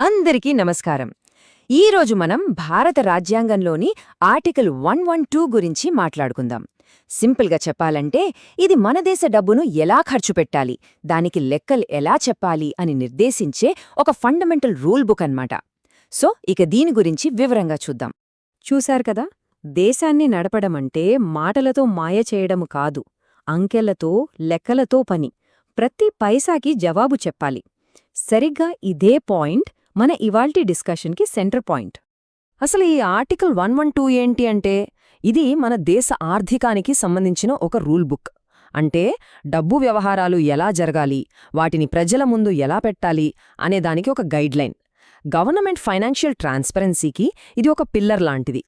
అందరికీ నమస్కారం. ఈరోజు మనం భారత రాజ్యాంగంలోని ఆర్టికల్ వన్ వన్ టూ గురించి మాట్లాడుకుందాం. సింపుల్గా చెప్పాలంటే ఇది మన దేశ డబ్బును ఎలా ఖర్చు పెట్టాలి దానికి లెక్కలు ఎలా చెప్పాలి అని నిర్దేశించే ఒక ఫండమెంటల్ రూల్ బుక్ అన్నమాట. సో ఇక దీని గురించి వివరంగా చూద్దాం. చూశారు కదా దేశాన్ని నడపడమంటే మాటలతో మాయ చేయడము కాదు అంకెలతో లెక్కలతో పని. ప్రతి పైసాకి జవాబు చెప్పాలి. సరిగ్గా ఇదే పాయింట్ మన ఇవాల్టి డిస్కషన్కి సెంటర్ పాయింట్. అసలు ఈ ఆర్టికల్ వన్ వన్ టూ ఏంటి అంటే ఇది మన దేశ ఆర్థికానికి సంబంధించిన ఒక రూల్ బుక్. అంటే డబ్బు వ్యవహారాలు ఎలా జరగాలి వాటిని ప్రజల ముందు ఎలా పెట్టాలి అనే దానికి ఒక గైడ్లైన్ గవర్నమెంట్ ఫైనాన్షియల్ ట్రాన్స్పరెన్సీకి ఇది ఒక పిల్లర్ లాంటిది.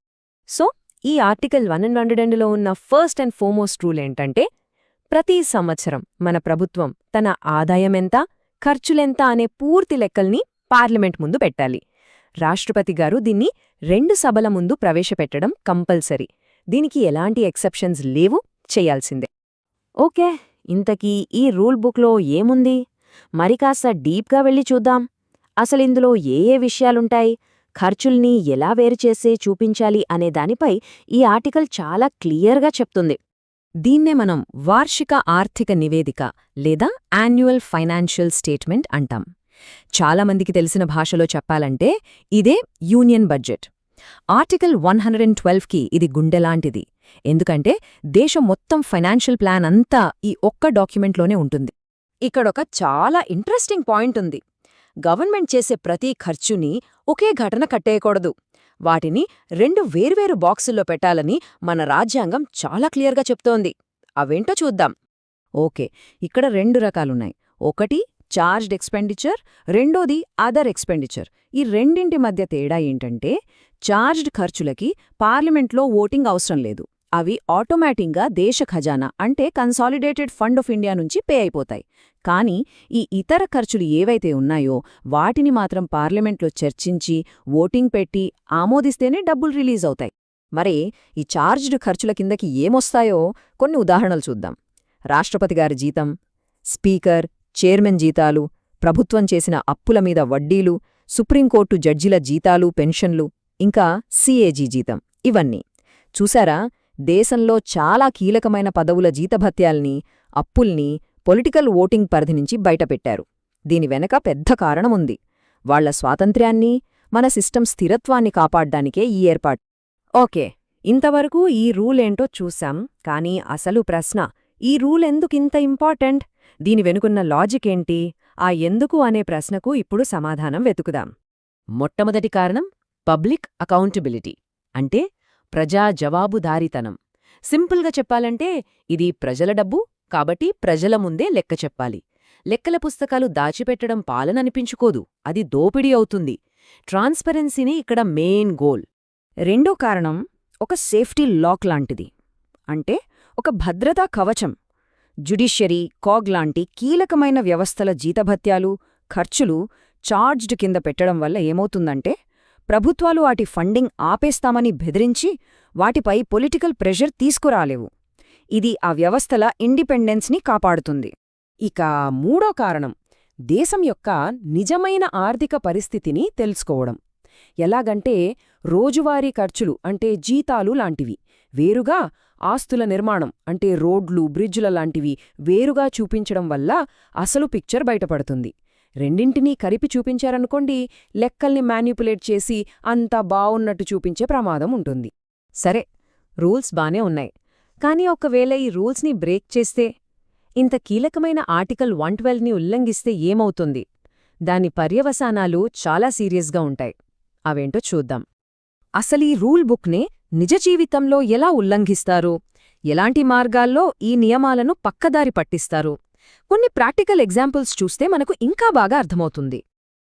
సో ఈ ఆర్టికల్ వన్ అండ్ హండ్రెడ్ అండ్లో ఉన్న ఫస్ట్ అండ్ ఫోమోస్ట్ రూల్ ఏంటంటే ప్రతి సంవత్సరం మన ప్రభుత్వం తన ఆదాయమెంత ఖర్చులెంత అనే పూర్తి లెక్కల్ని పార్లమెంట్ ముందు పెట్టాలి. రాష్ట్రపతి గారు దీన్ని రెండు సభల ముందు ప్రవేశపెట్టడం కంపల్సరీ. దీనికి ఎలాంటి ఎక్సెప్షన్స్ లేవు చేయాల్సిందే. ఓకే ఇంతకీ ఈ రూల్ బుక్లో ఏముంది? మరి కాస్త డీప్గా వెళ్ళి చూద్దాం. అసలిందులో ఏ ఏ విషయాలుంటాయి? ఖర్చుల్ని ఎలా వేరుచేసే చూపించాలి అనే దానిపై ఈ ఆర్టికల్ చాలా క్లియర్గా చెప్తుంది. దీన్నే మనం వార్షిక ఆర్థిక నివేదిక లేదా యాన్యువల్ ఫైనాన్షియల్ స్టేట్మెంట్ అంటాం. చాలామందికి తెలిసిన భాషలో చెప్పాలంటే ఇదే union budget. Article one hundred and ట్వెల్వ్కి ఇది గుండెలాంటిది ఎందుకంటే దేశం మొత్తం ఫైనాన్షియల్ ప్లాన్ అంతా ఈ ఒక్క డాక్యుమెంట్లోనే ఉంటుంది. ఇక్కడొక చాలా ఇంట్రెస్టింగ్ పాయింట్ ఉంది. గవర్నమెంట్ చేసే ప్రతి ఖర్చుని ఒకే ఘటన కట్టేయకూడదు. వాటిని రెండు వేర్వేరు బాక్సుల్లో పెట్టాలని మన రాజ్యాంగం చాలా క్లియర్గా చెప్తోంది. అవేంటో చూద్దాం. ఓకే ఇక్కడ రెండు రకాలున్నాయి. ఒకటి చార్జ్డ్ ఎక్స్పెండిచర్ రెండోది అదర్ ఎక్స్పెండిచర్ ఈ రెండింటి మధ్య తేడా ఏంటంటే చార్జ్డ్ ఖర్చులకి పార్లమెంట్లో ఓటింగ్ అవసరం లేదు. అవి ఆటోమేటిక్గా దేశ ఖజానా అంటే కన్సాలిడేటెడ్ ఫండ్ ఆఫ్ ఇండియా నుంచి పే అయిపోతాయి. కానీ ఈ ఇతర ఖర్చులు ఏవైతే ఉన్నాయో వాటిని మాత్రం పార్లమెంట్లో చర్చించి ఓటింగ్ పెట్టి ఆమోదిస్తేనే డబ్బులు రిలీజ్ అవుతాయి. మరి ఈ చార్జ్డ్ ఖర్చుల కిందకి ఏమొస్తాయో కొన్ని ఉదాహరణలు చూద్దాం. రాష్ట్రపతి గారి జీతం స్పీకర్ చైర్మన్ జీతాలు ప్రభుత్వం చేసిన అప్పుల మీద వడ్డీలు సుప్రీంకోర్టు జడ్జిల జీతాలు పెన్షన్లు ఇంకా సిఏజీ జీతం ఇవన్నీ. చూసారా దేశంలో చాలా కీలకమైన పదవుల జీతభత్యాల్ని అప్పుల్ని పొలిటికల్ ఓటింగ్ పరిధి నుంచి బయటపెట్టారు. దీని వెనక పెద్ద కారణముంది. వాళ్ళ స్వాతంత్ర్యాన్ని మన సిస్టం స్థిరత్వాన్ని కాపాడ్డానికే ఈ ఏర్పాటు. ఓకే ఇంతవరకు ఈ రూలేంటో చూశాం కానీ అసలు ప్రశ్న ఈ రూల్ ఎందుకింత ఇంపార్టెంట్? దీని వెనుకున్న లాజిక్ ఏంటి? ఆ ఎందుకు అనే ప్రశ్నకు ఇప్పుడు సమాధానం వెతుకుదాం. మొట్టమొదటి కారణం పబ్లిక్ అకౌంటబిలిటీ అంటే ప్రజా జవాబుదారీతనం. సింపుల్గా చెప్పాలంటే ఇది ప్రజల డబ్బు కాబట్టి ప్రజల ముందే లెక్క చెప్పాలి. లెక్కల పుస్తకాలు దాచిపెట్టడం పాలననిపించుకోదు. అది దోపిడీ అవుతుంది. ట్రాన్స్పరెన్సీని ఇక్కడ మెయిన్ గోల్ రెండో కారణం ఒక సేఫ్టీ లాక్ లాంటిది. అంటే ఒక భద్రతా కవచం. జుడిషియరీ కాగ్ లాంటి కీలకమైన వ్యవస్థల జీతభత్యాలు ఖర్చులు చార్జ్డ్ కింద పెట్టడం వల్ల ఏమవుతుందంటే ప్రభుత్వాలు వాటి ఫండింగ్ ఆపేస్తామని బెదిరించి వాటిపై పొలిటికల్ ప్రెషర్ తీసుకురాలేవు. ఇది ఆ వ్యవస్థల ఇండిపెండెన్స్ని కాపాడుతుంది. ఇక మూడో కారణం దేశం యొక్క నిజమైన ఆర్థిక పరిస్థితిని తెలుసుకోవడం. ఎలాగంటే రోజువారీ ఖర్చులు అంటే జీతాలు లాంటివి. వేరుగా ఆస్తుల నిర్మాణం అంటే రోడ్లు బ్రిడ్జుల లాంటివి వేరుగా చూపించడం వల్ల అసలు పిక్చర్ బయటపడుతుంది. రెండింటినీ కలిపి చూపించారనుకోండి లెక్కల్ని మ్యాన్యుపులేట్ చేసి అంతా బావున్నట్టు చూపించే ప్రమాదం ఉంటుంది. సరే రూల్స్ బానే ఉన్నాయి. కానీ ఒకవేళ ఈ రూల్స్ని బ్రేక్ చేస్తే ఇంత కీలకమైన ఆర్టికల్ వన్ ట్వెల్వ్ని ఉల్లంఘిస్తే ఏమవుతుంది? దాని పర్యవసానాలు చాలా సీరియస్గా ఉంటాయి. అవేంటో చూద్దాం. అసలీ రూల్ బుక్నే నిజ జీవితంలో ఎలా ఉల్లంఘిస్తారు? ఎలాంటి మార్గాల్లో ఈ నియమాలను పక్కదారి పట్టిస్తారు? కొన్ని ప్రాక్టికల్ ఎగ్జాంపుల్స్ చూస్తే మనకు ఇంకా బాగా అర్థమవుతుంది.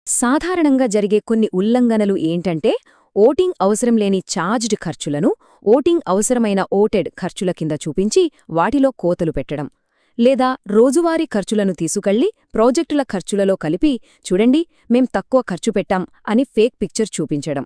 సాధారణంగా జరిగే కొన్ని ఉల్లంఘనలు ఏంటంటే ఓటింగ్ అవసరం లేని ఛార్జ్డ్ ఖర్చులను ఓటింగ్ అవసరమైన ఓటెడ్ ఖర్చుల కింద చూపించి వాటిలో కోతలు పెట్టడం లేదా రోజువారీ ఖర్చులను తీసుకెళ్ళి ప్రాజెక్టుల ఖర్చులలో కలిపి చూడండి మేం తక్కువ ఖర్చు పెట్టాం అని ఫేక్ పిక్చర్ చూపించడం.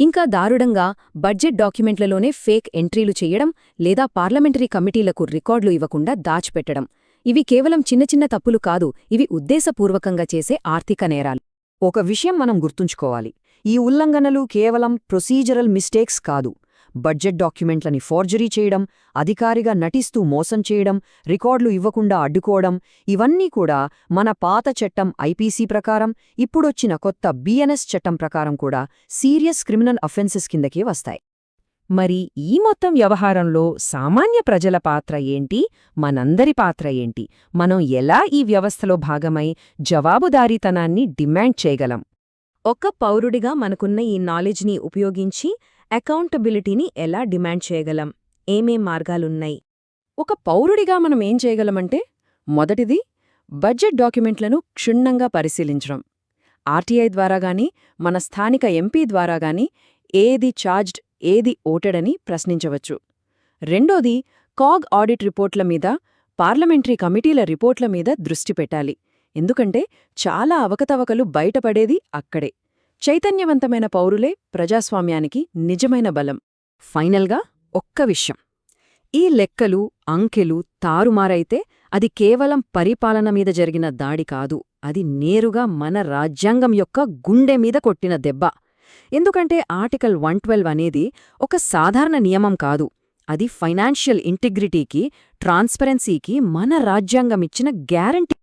ఇంకా దారుణంగా బడ్జెట్ డాక్యుమెంట్లలోనే ఫేక్ ఎంట్రీలు చెయ్యడం లేదా పార్లమెంటరీ కమిటీలకు రికార్డులు ఇవ్వకుండా దాచిపెట్టడం. ఇవి కేవలం చిన్న చిన్న తప్పులు కాదు ఇవి ఉద్దేశపూర్వకంగా చేసే ఆర్థిక నేరాలు. ఒక విషయం మనం గుర్తుంచుకోవాలి. ఈ ఉల్లంఘనలు కేవలం ప్రొసీజరల్ మిస్టేక్స్ కాదు. బడ్జెట్ డాక్యుమెంట్లని ఫోర్జరీ చేయడం అధికారిగా నటిస్తూ మోసం చేయడం రికార్డులు ఇవ్వకుండా అడ్డుకోవడం ఇవన్నీ కూడా మన పాత చట్టం ఐపీసీ ప్రకారం ఇప్పుడొచ్చిన కొత్త బీఎన్ఎస్ చట్టం ప్రకారం కూడా సీరియస్ క్రిమినల్ అఫెన్సెస్ కిందకే వస్తాయి. మరి ఈ మొత్తం వ్యవహారంలో సామాన్య ప్రజల పాత్ర ఏంటి? మనందరి పాత్ర ఏంటి? మనం ఎలా ఈ వ్యవస్థలో భాగమై జవాబుదారీతనాన్ని డిమాండ్ చేయగలం? ఒక్క పౌరుడిగా మనకున్న ఈ నాలెడ్జ్ని ఉపయోగించి అకౌంటబిలిటీని ఎలా డిమాండ్ చేయగలం? ఏమేం మార్గాలున్నాయి? ఒక పౌరుడిగా మనం ఏం చేయగలమంటే మొదటిది బడ్జెట్ డాక్యుమెంట్లను క్షుణ్ణంగా పరిశీలించడం. ఆర్టీఐ ద్వారా గాని మన స్థానిక ఎంపీ ద్వారా గాని ఏది చార్జ్డ్ ఏది ఓటెడని ప్రశ్నించవచ్చు. రెండోది కాగ్ ఆడిట్ రిపోర్ట్ల మీద పార్లమెంటరీ కమిటీల రిపోర్ట్ల మీద దృష్టి పెట్టాలి. ఎందుకంటే చాలా అవకతవకలు బయటపడేది అక్కడే. చైతన్యవంతమైన పౌరులే ప్రజాస్వామ్యానికి నిజమైన బలం. ఫైనల్గా ఒక్క విషయం. ఈ లెక్కలు అంకెలు తారుమారైతే అది కేవలం పరిపాలన మీద జరిగిన దాడి కాదు అది నేరుగా మన రాజ్యాంగం యొక్క గుండె మీద కొట్టిన దెబ్బ. ఎందుకంటే ఆర్టికల్ వన్ అనేది ఒక సాధారణ నియమం కాదు అది ఫైనాన్షియల్ ఇంటిగ్రిటీకి ట్రాన్స్పరెన్సీకి మన రాజ్యాంగమిచ్చిన గ్యారంటీ.